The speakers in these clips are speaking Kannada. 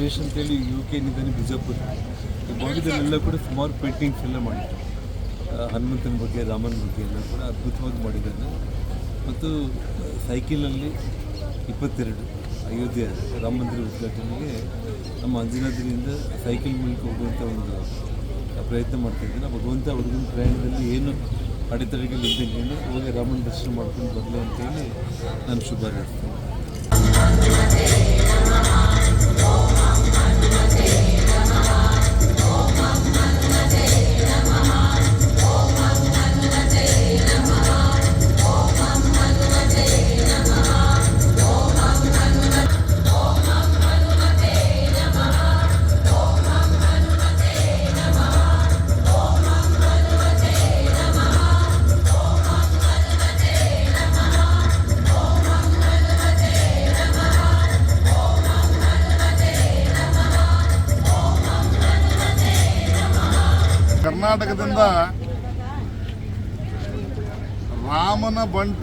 ಸುರೇಶ್ ಅಂತೇಳಿ ಯು ಕೆ ನಿದ್ದಾನೆ ಬಿಜಾಪುರ. ಭಾಗದಲ್ಲೆಲ್ಲ ಕೂಡ ಸುಮಾರು ಪೇಂಟಿಂಗ್ಸ್ ಎಲ್ಲ ಮಾಡಿದ್ದಾರೆ ಹನುಮಂತನ ಬಗ್ಗೆ, ರಾಮನ ಬಗ್ಗೆ ಎಲ್ಲ ಕೂಡ ಅದ್ಭುತವಾಗಿ ಮಾಡಿದ್ದಾನೆ ಮತ್ತು ಸೈಕಲಲ್ಲಿ ಇಪ್ಪತ್ತೆರಡು ಅಯೋಧ್ಯೆ ರಾಮ ಮಂದಿರ ಉದ್ಘಾಟನೆಗೆ ನಮ್ಮ ಅಂಜನಾದ್ರಿಯಿಂದ ಸೈಕಲ್ ಮೂಲಕ ಹೋಗುವಂಥ ಒಂದು ಪ್ರಯತ್ನ ಮಾಡ್ತಾ ಇದ್ದೀನಿ ಭಗವಂತ ಹುಡುಗನ ಪ್ರಯಾಣದಲ್ಲಿ ಏನು ಅಡೆತಡೆಗಳಿದ್ದೇನೆ ಹೋಗಿ ರಾಮನ ದರ್ಶನ ಮಾಡ್ಕೊಂಡು ಬರಲಿ ಅಂತೇಳಿ ನಾನು ಶುಭ ಹಾರೈಸ್ತೇನೆ ಕರ್ನಾಟಕದಿಂದ ರಾಮನ ಬಂಟ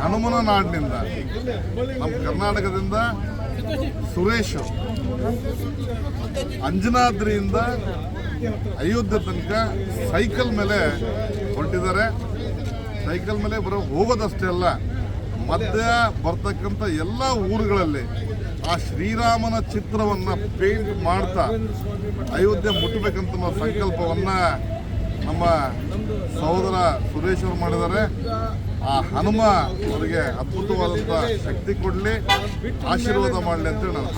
ಹನುಮನ ನಾಡಿನಿಂದ. ನಮ್ಮ ಕರ್ನಾಟಕದಿಂದ ಸುರೇಶ್, ಅಂಜನಾದ್ರಿಯಿಂದ ಅಯೋಧ್ಯೆ ತನಕ ಸೈಕಲ್ ಮೇಲೆ ಹೊರಟಿದ್ದಾರೆ. ಸೈಕಲ್ ಮೇಲೆ ಬರೋ ಹೋಗೋದಷ್ಟೇ ಅಲ್ಲ ಮಧ್ಯ ಬರ್ತಕ್ಕಂಥ ಎಲ್ಲ ಊರುಗಳಲ್ಲಿ ಆ ಶ್ರೀರಾಮನ ಚಿತ್ರವನ್ನು ಪೇಂಟ್ ಮಾಡ್ತಾ ಅಯೋಧ್ಯೆ ಮುಟ್ಟಬೇಕಂತ ಸಂಕಲ್ಪವನ್ನು ನಮ್ಮ ಸಹೋದರ ಸುರೇಶ್ ಅವರು ಮಾಡಿದ್ದಾರೆ. ಆ ಹನುಮ ಅವರಿಗೆ ಅದ್ಭುತವಾದಂಥ ಶಕ್ತಿ ಕೊಡಲಿ. ಆಶೀರ್ವಾದ ಮಾಡಲಿ ಅಂತೇಳಿ ನಾನು